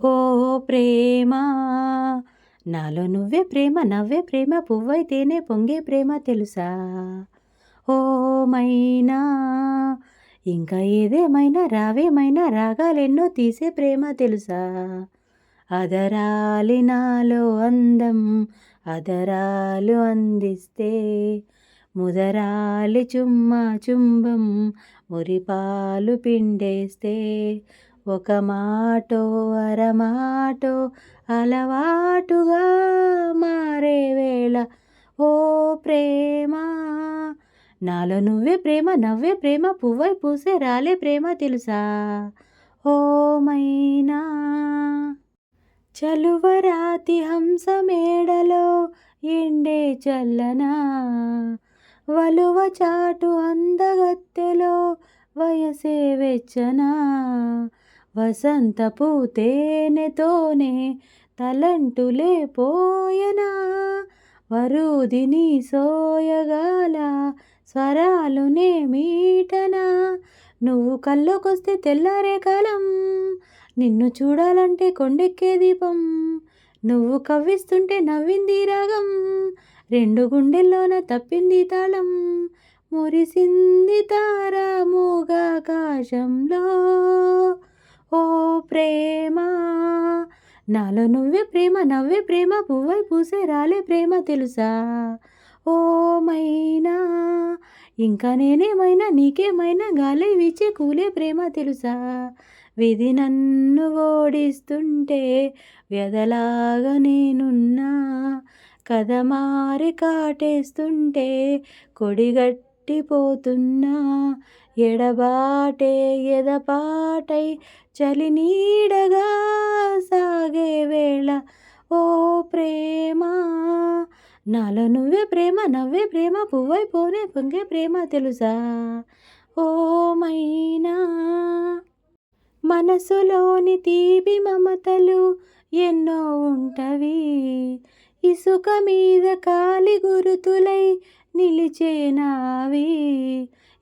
ఓ ప్రేమ నాలో నువ్వే ప్రేమ నవ్వే ప్రేమ పువ్వైతేనే పొంగే ప్రేమ తెలుసా? ఓ మైనా ఇంకా ఏదేమైనా రావేమైనా రాగాలెన్నో తీసే ప్రేమ తెలుసా? అదరాలి నాలో అందం అదరాలు అందిస్తే ముదరాలి చుమ్మా చుంబం మురిపాలు పిండేస్తే ఒక మాటో అరమాటో అలవాటుగా మారే వేళ. ఓ ప్రేమ నాలో నువ్వే ప్రేమ నవ్వే ప్రేమ పువ్వై పూసే రాలే ప్రేమ తెలుసా? ఓ మైనా చలువరాతి హంస మేడలో ఎండే చల్లనా? వలువ చాటు అందగత్తెలో వయసే వెచ్చనా? వసంతపు తేనెతోనే తలంటులే పోయనా. వరుదిని సోయగాల స్వరాలునే మీటనా. నువ్వు కల్లోకొస్తే తెల్లారే కాలం నిన్ను చూడాలంటే కొండెక్కే దీపం. నువ్వు కవ్విస్తుంటే నవ్వింది రాగం రెండు గుండెల్లోన తప్పింది తాళం. మురిసింది తార మూగాకాశంలో. ఓ ప్రేమ నాలో నువ్వే ప్రేమ నవ్వే ప్రేమ పువ్వై పూసే రాలే ప్రేమ తెలుసా? ఓ మైనా ఇంకా నేనేమైనా నీకేమైనా గాలి వీచే కూలే ప్రేమ తెలుసా? విధి నన్ను ఓడిస్తుంటే వ్యధలాగా నేనున్నా కథ మారి కాటేస్తుంటే కొడిగట్టిపోతున్నా ఎడబాటే ఎదపాటై చలి నీడగా సాగే వేళ. ఓ ప్రేమ నాలో నువ్వే ప్రేమ నవ్వే ప్రేమ పువ్వై పోనే పొంగే ప్రేమ తెలుసా? ఓ మైనా మనసులోని తీపి మమతలు ఎన్నో ఉంటవి. ఇసుక మీద కాలి గురుతులై నిలిచేనావి.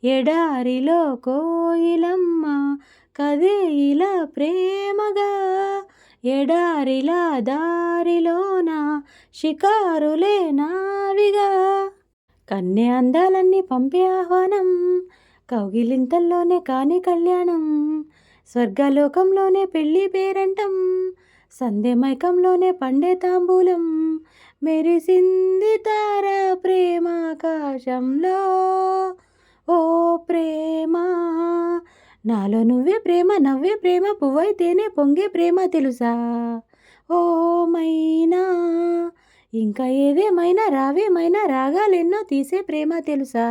ఎడారిలో కోయిలమ్మ కదే ఇలా ప్రేమగా. ఎడారిలా దారిలోన షికారులే నావిగా. కన్య అందాలన్నీ పంపే ఆహ్వానం కౌగిలింతల్లోనే కాని కళ్యాణం స్వర్గలోకంలోనే పెళ్ళి పేరంటం సంధ్యమైకంలోనే పండే తాంబూలం మెరిసింది తార ఆకాశంలో ఓ ప్రేమ. నాలో నువ్వే ప్రేమ నవ్వే ప్రేమ పువ్వైతేనే పొంగే ప్రేమ తెలుసా? ఓ మైనా ఇంకా ఏదేమైనా రావేమైనా రాగాలెన్నో తీసే ప్రేమ తెలుసా?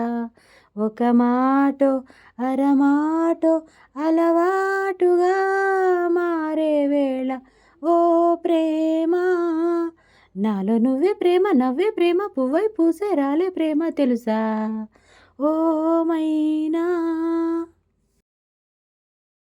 ఒక మాటో అరమాటో అలవాటుగా మారే వేళ. ఓ ప్రేమ నాలో నువ్వే ప్రేమ నవ్వే ప్రేమ పువ్వై పూసే రాలే ప్రేమ తెలుసా? ఓ మైనా.